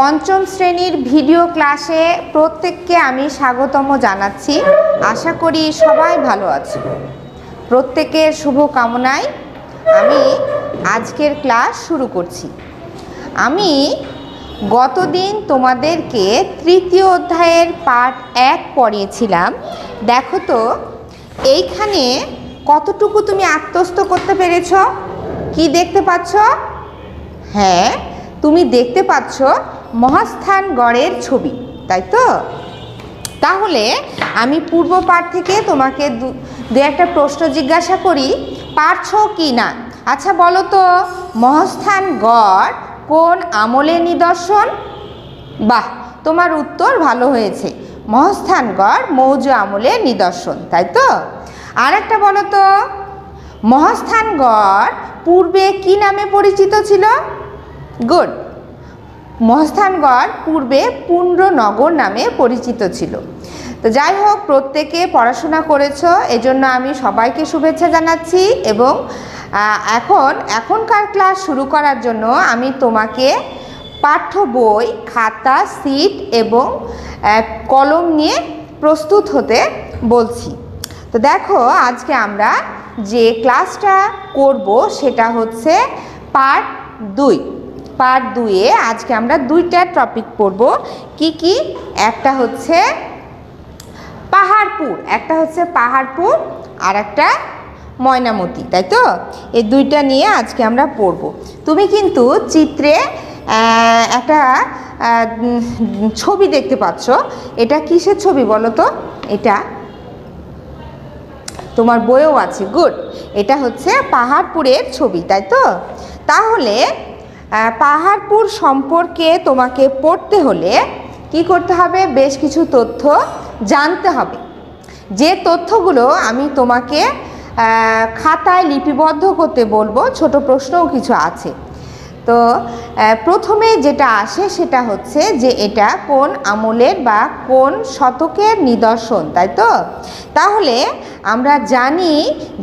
পঞ্চম শ্রেণির ভিডিও ক্লাসে প্রত্যেককে আমি স্বাগতম জানাচ্ছি। আশা করি সবাই ভালো আছো। প্রত্যেকের শুভ কামনায় আমি আজকের ক্লাস শুরু করছি। আমি গতদিন তোমাদেরকে তৃতীয় অধ্যায়ের পাঠ এক পড়িয়েছিলাম। দেখো তো, এইখানে কতটুকু তুমি আত্মস্থ করতে পেরেছ? কি দেখতে পাচ্ছ? হ্যাঁ তুমি দেখতে পাচ্ছ মহাস্থানগড়ের ছবি, তাই তো? তাহলে আমি পূর্ব পাঠ থেকে তোমাকে দু একটা প্রশ্ন জিজ্ঞাসা করি, পারছ কি না? আচ্ছা বলো তো মহাস্থানগড় কোন আমলে নিদর্শন? বাহ, তোমার উত্তর ভালো হয়েছে। মহাস্থানগড় মৌর্য আমলের নিদর্শন, তাই তো? আর একটা বলো তো মহাস্থানগড় পূর্বে কি নামে পরিচিত ছিল? গুড মহাস্থানগড় পূর্বে পুণ্ডনগর নামে পরিচিত ছিল। তো যাই হোক, প্রত্যেকে পড়াশোনা করেছ, এজন্য আমি সবাইকে শুভেচ্ছা জানাচ্ছি এবং এখন, এখনকার ক্লাস শুরু করার জন্য আমি তোমাকে পাঠ্য বই, খাতা, সিট এবং কলম নিয়ে প্রস্তুত হতে বলছি। তো দেখো, আজকে আমরা যে ক্লাসটা করব সেটা হচ্ছে পার্ট দুই। পার্ট দুয়ে আজকে আমরা দুইটা টপিক পড়ব। কি কি? একটা হচ্ছে পাহাড়পুর, একটা হচ্ছে পাহাড়পুর, আর একটা ময়নামতি, তাই তো? এই দুইটা নিয়ে আজকে আমরা পড়ব। তুমি কিন্তু চিত্রে একটা ছবি দেখতে পাচ্ছ। এটা কিসের ছবি বলো তো? এটা তোমার বইও আছে, গুড। এটা হচ্ছে পাহাড়পুরের ছবি, তাই তো? তাহলে পাহাড়পুর সম্পর্কে তোমাকে পড়তে হলে কি করতে হবে? বেশ কিছু তথ্য জানতে হবে। যে তথ্যগুলো আমি তোমাকে খাতায় লিপিবদ্ধ করতে বলব, ছোট প্রশ্নও কিছু আছে। তো প্রথমে যেটা আসে সেটা হচ্ছে যে এটা কোন আমলের বা কোন শতকের নিদর্শন, তাই তো? তাহলে আমরা জানি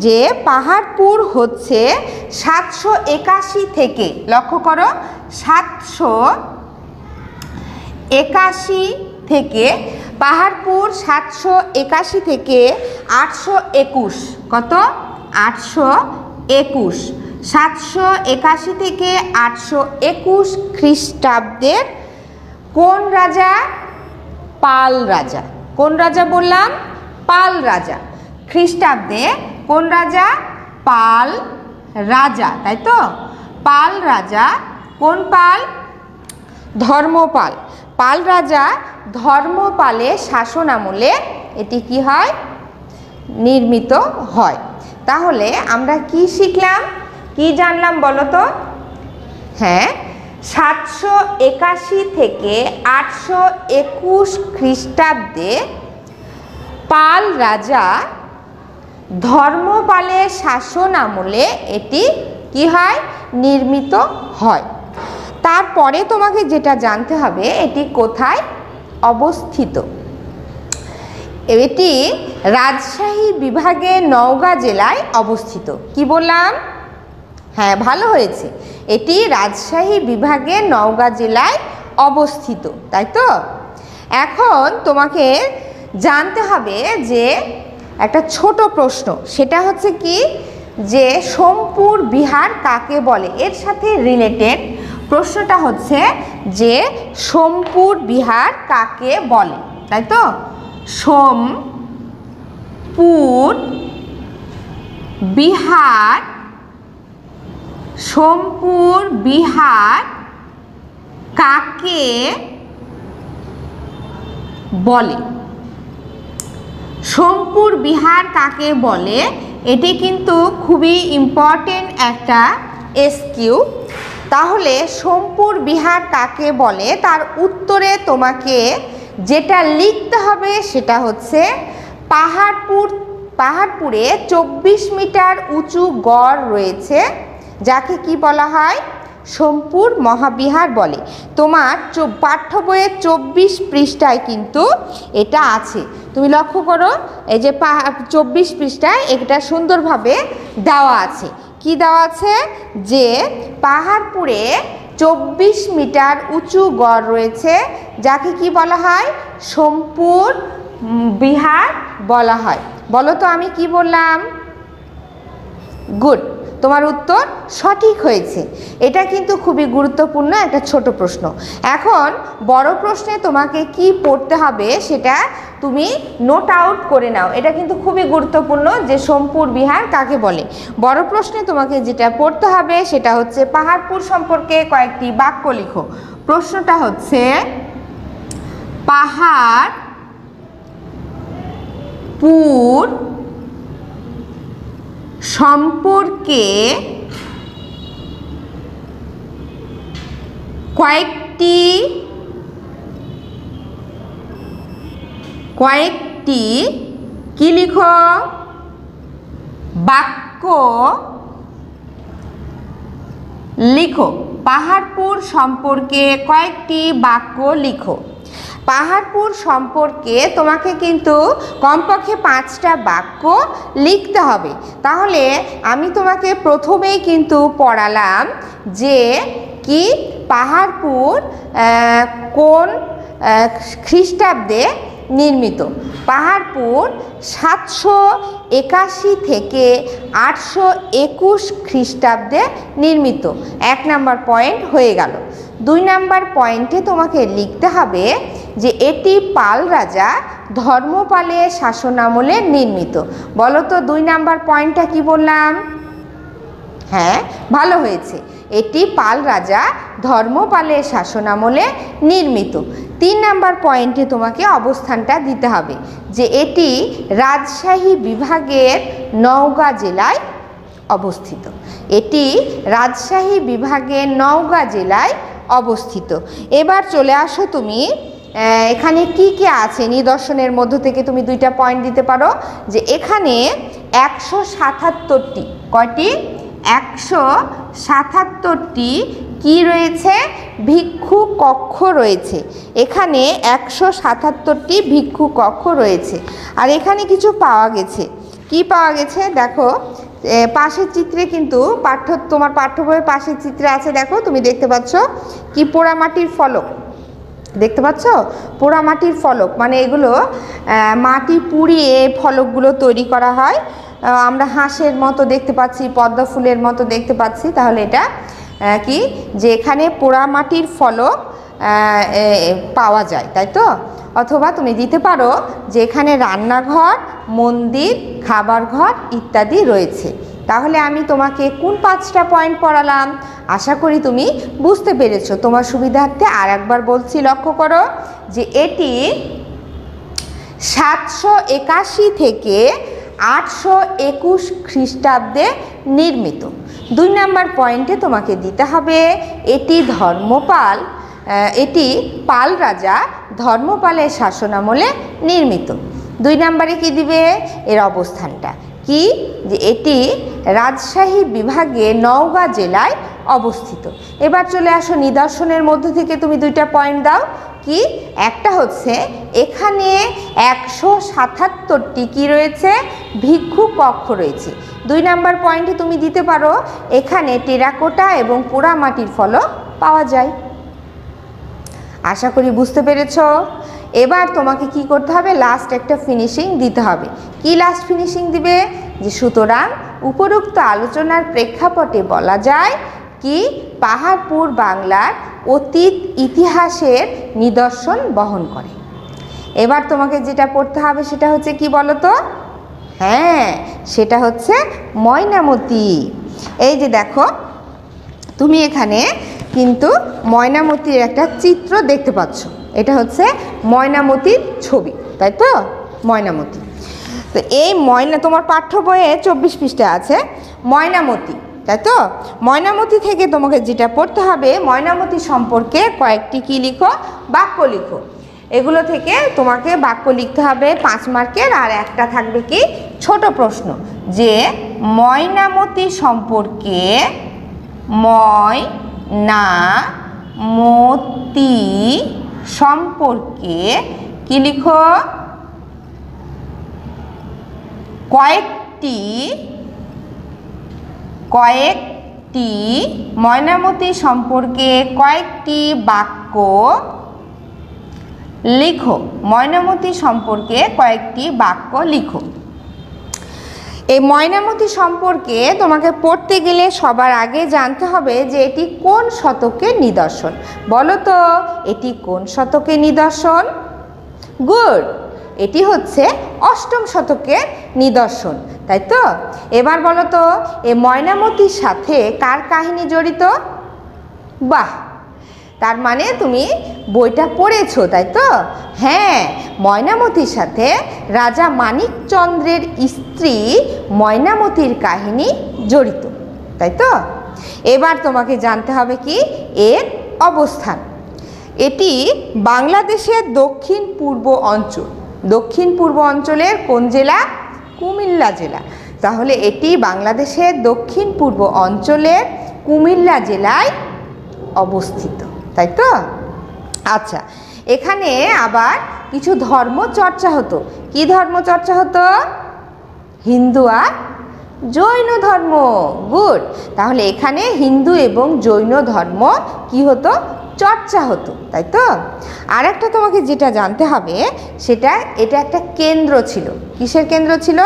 যে পাহাড়পুর হচ্ছে সাতশো একাশি থেকে, লক্ষ্য করো, সাতশো একাশি থেকে, পাহাড়পুর সাতশো একাশি থেকে আটশো একুশ, কত? আটশো একুশ। সাতশো একাশি থেকে আটশো একুশ খ্রিস্টাব্দের কোন রাজা? পাল রাজা। কোন রাজা বললাম? পাল রাজা। খ্রিস্টাব্দে কোন রাজা? পাল রাজা, তাই তো? পাল রাজা, কোন পাল? ধর্মপাল। পাল রাজা ধর্মপালের শাসন আমলে এটি কি হয়? নির্মিত হয়। তাহলে আমরা কি শিখলাম? কি জানলাম বলো তো? হ্যাঁ সাতশো একাশি থেকে আটশো একুশ খ্রিস্টাব্দে পাল রাজা ধর্মপালের শাসন আমলে এটি কি হয়? নির্মিত হয়। তারপরে তোমাকে যেটা জানতে হবে, এটি কোথায় অবস্থিত? এটি রাজশাহী বিভাগে নওগাঁ জেলায় অবস্থিত। কি বললাম? হ্যাঁ ভালো হয়েছে। এটি রাজশাহী বিভাগে নওগাঁ জেলায় অবস্থিত, তাই তো? এখন তোমাকে জানতে হবে যে একটা ছোট প্রশ্ন, সেটা হচ্ছে কি যে সোমপুর, বিহার কাকে বলে? এর সাথে রিলেটেড প্রশ্নটা হচ্ছে যে সোমপুর, বিহার কাকে বলে? তাই তো? সোমপুর, বিহার সোমপুর, বিহার, কাকে বলে? সোমপুর, বিহার কাকে বলে? এটি কিন্তু খুবই ইম্পর্টেন্ট একটা এসকিউ তাহলে সোমপুর, বিহার কাকে বলে? তার উত্তরে তোমাকে যেটা লিখতে হবে সেটা হচ্ছে পাহাড়পুর, পাহাড়পুরে চব্বিশ মিটার উঁচু গড় রয়েছে। যাকে কি বলা হয়? সোমপুর মহাবিহার বলে। তোমার পাঠ্য বইয়ের চব্বিশ পৃষ্ঠায় কিন্তু এটা আছে। তুমি লক্ষ্য করো, এই যে চব্বিশ পৃষ্ঠায় এটা সুন্দরভাবে দেওয়া আছে। কি দেওয়া আছে? যে পাহাড়পুরে চব্বিশ মিটার উঁচু গড় রয়েছে, যাকে কি বলা হয়? সোমপুর বিহার বলা হয়। বলো তো আমি কি বললাম? গুড। তোমার উত্তর সঠিক হয়েছে। এটা কিন্তু খুবই গুরুত্বপূর্ণ, একটা ছোট প্রশ্ন। এখন বড় প্রশ্নে তোমাকে কি পড়তে হবে সেটা তুমি নোট আউট করে নাও। এটা কিন্তু খুবই গুরুত্বপূর্ণ যে সোমপুর বিহার কাকে বলে। বড় প্রশ্নে তোমাকে যেটা পড়তে হবে সেটা হচ্ছে পাহাড়পুর সম্পর্কে কয়েকটি বাক্য লিখো। প্রশ্নটা হচ্ছে, পাহাড় পুর সম্পর্কে কয়েকটি কয়েকটি কি লিখো? বাক্য লিখো। পাহাড়পুর সম্পর্কে কয়েকটি বাক্য লিখো। পাহাড়পুর সম্পর্কে তোমাকে কিন্তু কমপক্ষে পাঁচটা বাক্য লিখতে হবে। তাহলে আমি তোমাকে প্রথমেই কিন্তু পড়ালাম যে কি পাহাড়পুর কোন খ্রিস্টাব্দে নির্মিত। পাহাড়পুর সাতশো একাশি থেকে আটশো একুশ খ্রিস্টাব্দে নির্মিত। এক নাম্বার পয়েন্ট হয়ে গেল। দুই নাম্বার পয়েন্টে তোমাকে লিখতে হবে যে এটি পাল রাজা ধর্মপালের শাসনামলে নির্মিত। বলো তো দুই নাম্বার পয়েন্টটা কি বললাম? হ্যাঁ ভালো হয়েছে। এটি পাল রাজা ধর্মপালের শাসনামলে নির্মিত। তিন নাম্বার পয়েন্টে তোমাকে অবস্থানটা দিতে হবে যে এটি রাজশাহী বিভাগের নওগাঁ জেলায় অবস্থিত। এটি রাজশাহী বিভাগের নওগাঁ জেলায় অবস্থিত। এবার চলে আসো তুমি এখানে কি কি আছে নিদর্শনের মধ্য থেকে তুমি দুইটা পয়েন্ট দিতে পারো, যে এখানে একশো সাতাত্তরটি, কয়টি? একশো সাতাত্তরটি কি রয়েছে? ভিক্ষু কক্ষ রয়েছে। এখানে একশো সাতাত্তরটি ভিক্ষু কক্ষ রয়েছে। আর এখানে কিছু পাওয়া গেছে। কি পাওয়া গেছে? দেখো পাশের চিত্রে কিন্তু পাঠ্য, তোমার পাঠ্য বইয়ের পাশের চিত্রে আছে, দেখো, তুমি দেখতে পাচ্ছ কি পোড়ামাটির ফলক। দেখতে পাচ্ছ? পোড়ামাটির ফলক মানে এগুলো মাটি পুড়িয়ে ফলকগুলো তৈরি করা হয়। আমরা হাঁসের মতো দেখতে পাচ্ছি, পদ্ম ফুলের মতো দেখতে পাচ্ছি। তাহলে এটা কি? যে এখানে পোড়া মাটির ফলক পাওয়া যায়, তাই তো? অথবা তুমি দিতে পারো যে এখানে রান্নাঘর, মন্দির খাবার ঘর ইত্যাদি রয়েছে। তাহলে আমি তোমাকে কোন পাঁচটা পয়েন্ট পড়ালাম? আশা করি তুমি বুঝতে পেরেছ। তোমার সুবিধার্থে আর একবার বলছি, লক্ষ্য করো যে এটি সাতশো একাশি থেকে আটশো একুশ খ্রিস্টাব্দে নির্মিত। দুই নাম্বার পয়েন্টে তোমাকে দিতে হবে, এটি ধর্মপাল। এটি পাল রাজা ধর্মপালের শাসনামলে নির্মিত। দুই নাম্বারে কি দিবে? এর অবস্থানটা। কি? যে এটি রাজশাহী বিভাগে নওগাঁ জেলায় অবস্থিত। এবার চলে আসো নিদর্শনের মধ্য থেকে তুমি দুইটা পয়েন্ট দাও। কি? একটা হচ্ছে এখানে একশো সাতাত্তরটি কি রয়েছে? ভিক্ষু কক্ষ রয়েছে। দুই নাম্বার পয়েন্টে তুমি দিতে পারো, এখানে টেরাকোটা এবং পোড়ামাটির ফলক পাওয়া যায়। আশা করি বুঝতে পেরেছ? এবার তোমাকে কি করতে হবে? লাস্ট একটা ফিনিশিং দিতে হবে। কি লাস্ট ফিনিশিং দিবে? যে সুতরাং উপরোক্ত আলোচনার প্রেক্ষাপটে বলা যায় কি পাহাড়পুর বাংলার অতীত ইতিহাসের নিদর্শন বহন করে। এবার তোমাকে যেটা পড়তে হবে সেটা হচ্ছে কি বলো তো হ্যাঁ সেটা হচ্ছে ময়নামতি। এই যে দেখো, তুমি এখানে কিন্তু ময়নামতির একটা চিত্র দেখতে পাচ্ছ। এটা হচ্ছে ময়নামতির ছবি, তাই তো? ময়নামতি। তো এই ময়না, তোমার পাঠ্য বইয়ে চব্বিশ পৃষ্ঠা আছে, ময়নামতি, তাই তো? ময়নামতি থেকে তোমাকে যেটা পড়তে হবে, ময়নামতি সম্পর্কে কয়েকটি কি লিখো? বাক্য লিখো। এগুলো থেকে তোমাকে বাক্য লিখতে হবে পাঁচ মার্কের, আর একটা থাকবে কি? ছোট প্রশ্ন, যে ময়নামতি সম্পর্কে ময়নামতি সম্পর্কে কি লিখো? কয়েকটি কয়েকটি ময়নামতি সম্পর্কে কয়েকটি বাক্য লিখো। ময়নামতি সম্পর্কে কয়েকটি বাক্য লিখো। এই ময়নামতি সম্পর্কে তোমাকে পড়তে গেলে সবার আগে জানতে হবে যে এটি কোন শতকের নিদর্শন। বলো তো, এটি কোন শতকের নিদর্শন? গুড! এটি হচ্ছে অষ্টম শতকের নিদর্শন, তাই তো? এবার বলো তো, এই ময়নামতির সাথে কার কাহিনী জড়িত? বাহ! তার মানে তুমি বইটা পড়েছো, তাই তো? হ্যাঁ ময়নামতির সাথে রাজা মানিকচন্দ্রের স্ত্রী ময়নামতির কাহিনী জড়িত, তাই তো? এবার তোমাকে জানতে হবে কি? এর অবস্থান। এটি বাংলাদেশের দক্ষিণ পূর্ব অঞ্চল। দক্ষিণ পূর্ব অঞ্চলের কোন জেলা? কুমিল্লা জেলা। তাহলে এটি বাংলাদেশের দক্ষিণ পূর্ব অঞ্চলের কুমিল্লা জেলায় অবস্থিত। তাই তো? আচ্ছা এখানে আবার কিছু ধর্ম চর্চা হতো। কি ধর্ম চর্চা হতো? হিন্দু আর জৈন ধর্ম। গুড। তাহলে এখানে হিন্দু এবং জৈন ধর্ম কি হতো? চর্চা হতো, তাই তো? আর একটা তোমাকে যেটা জানতে হবে, সেটা, এটা একটা কেন্দ্র ছিল। কিসের কেন্দ্র ছিল?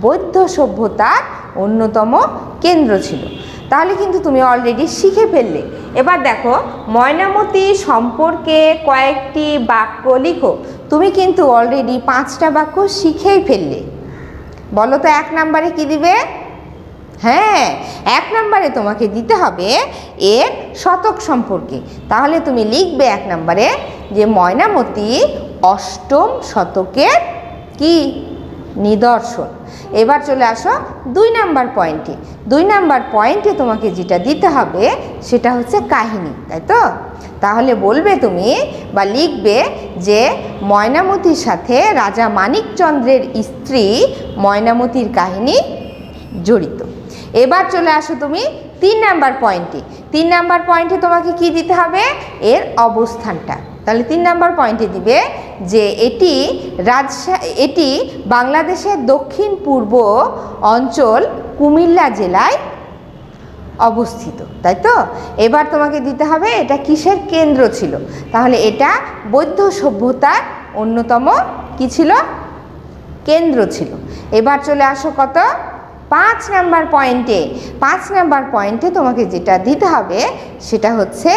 বৌদ্ধ সভ্যতার অন্যতম কেন্দ্র ছিল। তাহলে কিন্তু তুমি অলরেডি শিখে ফেললে। এবার দেখো, ময়নামতি সম্পর্কে কয়েকটি বাক্য লিখো। তুমি কিন্তু অলরেডি পাঁচটা বাক্য শিখেই ফেললে। বলো তো, এক নাম্বারে কি দিবে? হ্যাঁ এক নম্বরে তোমাকে দিতে হবে এর শতক সম্পর্কে। তাহলে তুমি লিখবে এক নম্বরে যে ময়নামতি অষ্টম শতকের কি? নিদর্শন। এবার চলে আসো দুই নাম্বার পয়েন্টে। দুই নাম্বার পয়েন্টে তোমাকে যেটা দিতে হবে সেটা হচ্ছে কাহিনী, তাই তো? তাহলে বলবে তুমি বা লিখবে যে ময়নামতির সাথে রাজা মানিকচন্দ্রের স্ত্রী ময়নামতির কাহিনী জড়িত। এবার চলে আসো তুমি তিন নাম্বার পয়েন্টে। তিন নাম্বার পয়েন্টে তোমাকে কি দিতে হবে? এর অবস্থানটা। তাহলে তিন নাম্বার পয়েন্টে দিবে যে এটি রাজশাহী এটি বাংলাদেশের দক্ষিণ পূর্ব অঞ্চল কুমিল্লা জেলায় অবস্থিত, তাই তো? এবার তোমাকে দিতে হবে এটা কিসের কেন্দ্র ছিল? তাহলে এটা বৌদ্ধ সভ্যতার অন্যতম কি ছিল? কেন্দ্র ছিল। এবার চলে আসো কত? পাঁচ নাম্বার পয়েন্টে, পাঁচ নাম্বার পয়েন্টে তোমাকে যেটা দিতে হবে সেটা হচ্ছে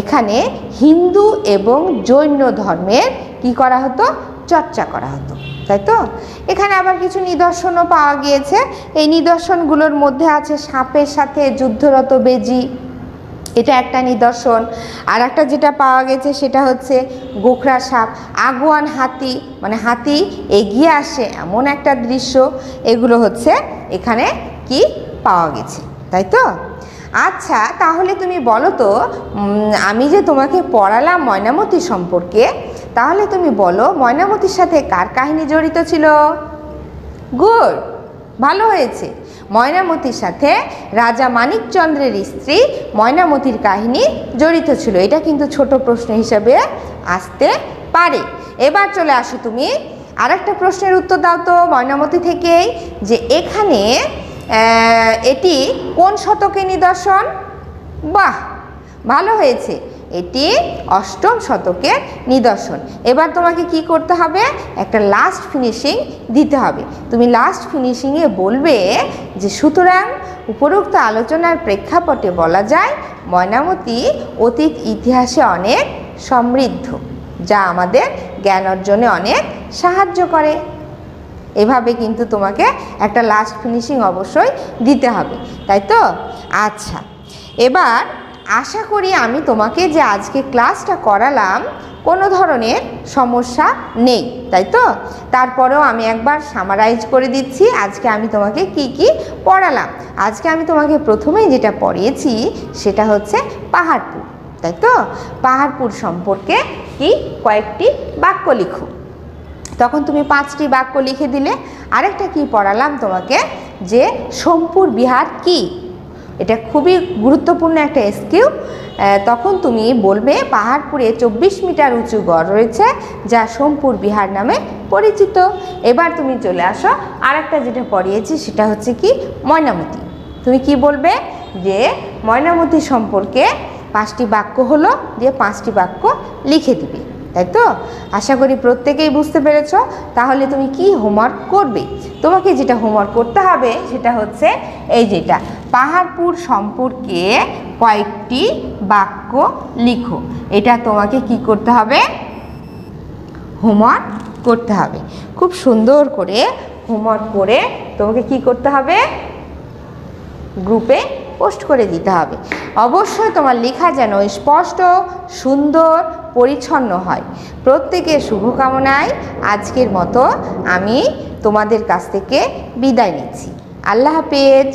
এখানে হিন্দু এবং জৈন ধর্মের কি করা হতো? চর্চা করা হতো, তাই তো? এখানে আবার কিছু নিদর্শনও পাওয়া গিয়েছে। এই নিদর্শনগুলোর মধ্যে আছে সাপের সাথে যুদ্ধরত বেজি এটা একটা নিদর্শন। আর একটা যেটা পাওয়া গেছে সেটা হচ্ছে গোখরা সাপ। আগুয়ান হাতি মানে হাতি এগিয়ে আসে এমন একটা দৃশ্য। এগুলো হচ্ছে এখানে কি পাওয়া গেছে, তাই তো? আচ্ছা তাহলে তুমি বলো তো আমি যে তোমাকে পড়ালাম ময়নামতি সম্পর্কে, তাহলে তুমি বলো ময়নামতির সাথে কার কাহিনী জড়িত ছিল? গুড! ভালো হয়েছে। ময়নামতির সাথে রাজা মানিকচন্দ্রের স্ত্রী ময়নামতির কাহিনী জড়িত ছিল। এটা কিন্তু ছোট প্রশ্ন হিসাবে আসতে পারে। এবার চলে আসো তুমি। আরেকটা প্রশ্নের উত্তর দাও তো ময়নামতি থেকেই, যে এখানে এটি কোন শতকে নিদর্শন? বাহ, ভালো হয়েছে। এটি অষ্টম শতকের নিদর্শন। এবার তোমাকে কি করতে হবে? একটা লাস্ট ফিনিশিং দিতে হবে। তুমি লাস্ট ফিনিশিংয়ে বলবে যে, সুতরাং উপরোক্ত আলোচনার প্রেক্ষাপটে বলা যায়, ময়নামতি অতীত ইতিহাসে অনেক সমৃদ্ধ, যা আমাদের জ্ঞান অর্জনে অনেক সাহায্য করে। এভাবে কিন্তু তোমাকে একটা লাস্ট ফিনিশিং অবশ্যই দিতে হবে। তাই তো? আচ্ছা। এবার আশা করি আমি তোমাকে যে আজকে ক্লাসটা করালাম, কোনো ধরনের সমস্যা নেই, তাই তো? তারপরেও আমি একবার সামারাইজ করে দিচ্ছি, আজকে আমি তোমাকে কি কি পড়ালাম। আজকে আমি তোমাকে প্রথমেই যেটা পড়িয়েছি, সেটা হচ্ছে পাহাড়পুর, তাই তো? পাহাড়পুর সম্পর্কে কি কয়েকটি বাক্য লিখো। তখন তুমি পাঁচটি বাক্য লিখে দিলে, আরেকটা কি পড়ালাম তোমাকে? যে সোমপুর বিহার কি? এটা খুবই গুরুত্বপূর্ণ একটা স্কিল তখন তুমি বলবে পাহাড়পুরে চব্বিশ মিটার উঁচু গড় রয়েছে, যা সোমপুর বিহার নামে পরিচিত। এবার তুমি চলে আসো, আরেকটা যেটা পড়িয়েছি সেটা হচ্ছে কি ময়নামতি। তুমি কি বলবে যে ময়নামতি সম্পর্কে পাঁচটি বাক্য হলো যে পাঁচটি বাক্য লিখে দিবে। তাই তো? আশা করি প্রত্যেকেই বুঝতে পেরেছ। তাহলে তুমি কি হোমওয়ার্ক করবে? তোমাকে যেটা হোমওয়ার্ক করতে হবে সেটা হচ্ছে এই যেটা, পাহাড়পুর সম্পর্কে কয়েকটি বাক্য লিখো। এটা তোমাকে কি করতে হবে? হোমওয়ার্ক করতে হবে। খুব সুন্দর করে হোমওয়ার্ক করে তোমাকে কি করতে হবে? গ্রুপে পোস্ট করে দিতে হবে। অবশ্যই তোমার লেখা যেন স্পষ্ট, সুন্দর পরিচ্ছন্ন হয়। প্রত্যেকের শুভকামনায় আজকের মতো আমি তোমাদের কাছ থেকে বিদায় নিচ্ছি। আল্লাহ হাফেজ।